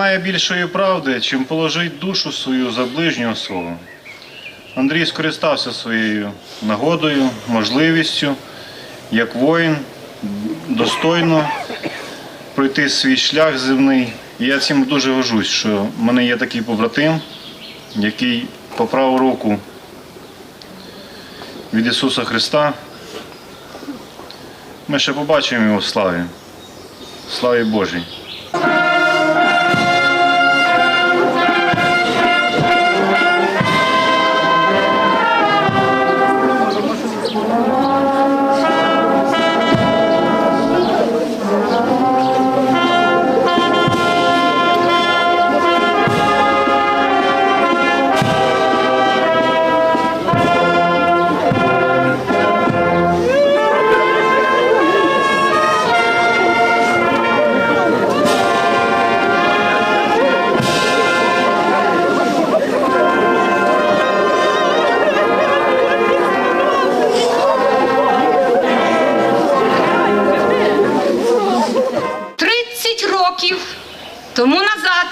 Немає більшої правди, чим положить душу свою за ближнього свого. Андрій скористався своєю нагодою, можливістю, як воїн, достойно пройти свій шлях земний. І я цим дуже горжусь, що в мене є такий побратим, який по праву руку від Ісуса Христа. Ми ще побачимо його в славі. Славі Божій. Тому назад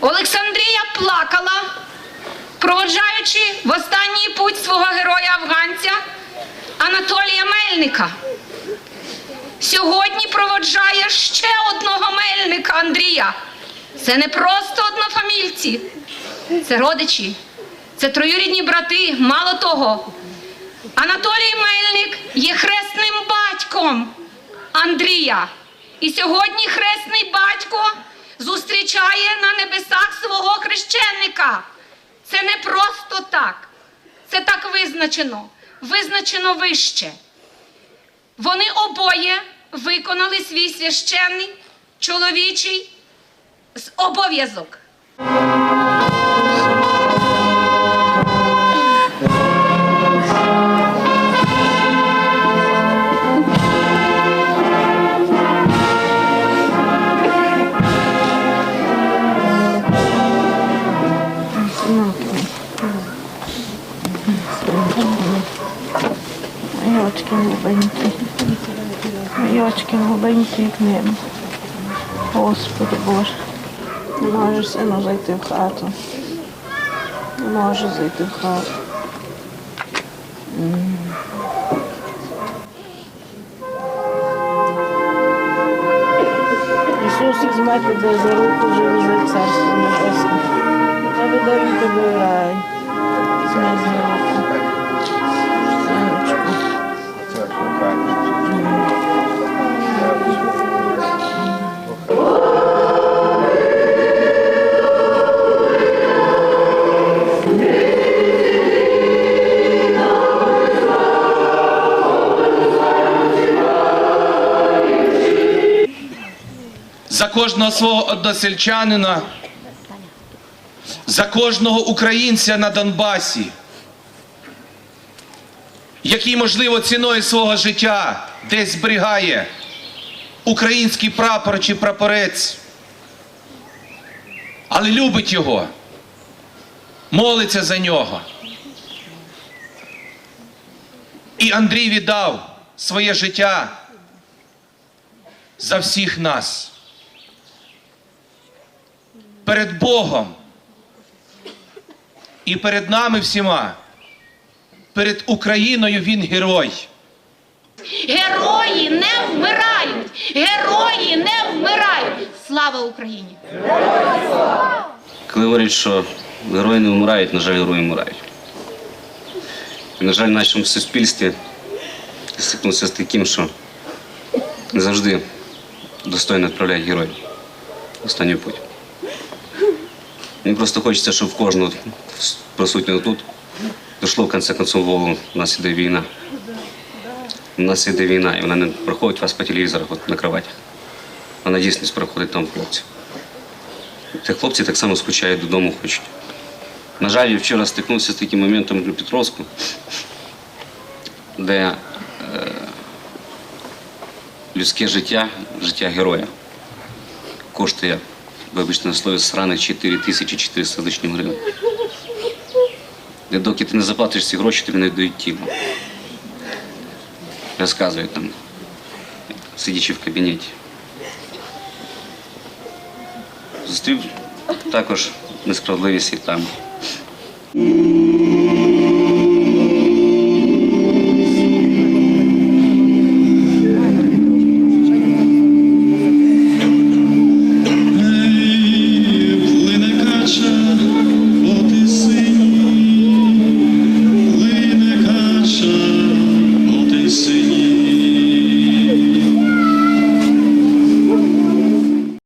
Олександрія плакала, проводжаючи в останній путь свого героя афганця Анатолія Мельника. Сьогодні проводжає ще одного мельника Андрія. Це не просто однофамільці, це родичі, це троюрідні брати. Мало того, Анатолій Мельник є хресним батьком Андрія. І сьогодні хресний батько зустрічає на небесах свого хрещеника. Це не просто так. Це так визначено. Визначено вище. Вони обоє виконали свій священний чоловічий обов'язок. Ой, очки голубенькі. Ой, очки голубенькі, як небо. Господи Боже. Не можеш сину зайти в хату. Не можу зайти в хату. Ісус візьме тебе за руку, вже візьме царство небесне. Аби далі рай. За кожного свого односельчанина за кожного українця на Донбасі, який, можливо, ціною свого життя десь зберігає український прапор чи прапорець, але любить його, молиться за нього. І Андрій віддав своє життя за всіх нас перед Богом і перед нами всіма, перед Україною він герой. Герої не вмирають! Герої не вмирають! Слава Україні! Коли говорять, що герої не вмирають, на жаль, герої вмирають. І, на жаль, в нашому суспільстві стикнувся з таким, що не завжди достойно відправляють героїв останній путь. Мені просто хочеться, щоб в кожного присутнього тут дійшло в кінці концов в голову, у нас іде війна. У нас іде війна, і вона не проходить вас по телевізорах от, на кроватях. Вона дійсно проходить там, хлопці. Та хлопці так само скучають додому хочуть. На жаль, я вчора стикнувся з таким моментом в Дніпропетровську, де е, людське життя, життя героя коштує, вибачте на слові, сраних 4400 з лишнім гривень. Де доки ти не заплатиш ці гроші, тобі не дають тіло. Розказують там, сидячи в кабінеті. Зустрів також несправедливість і там.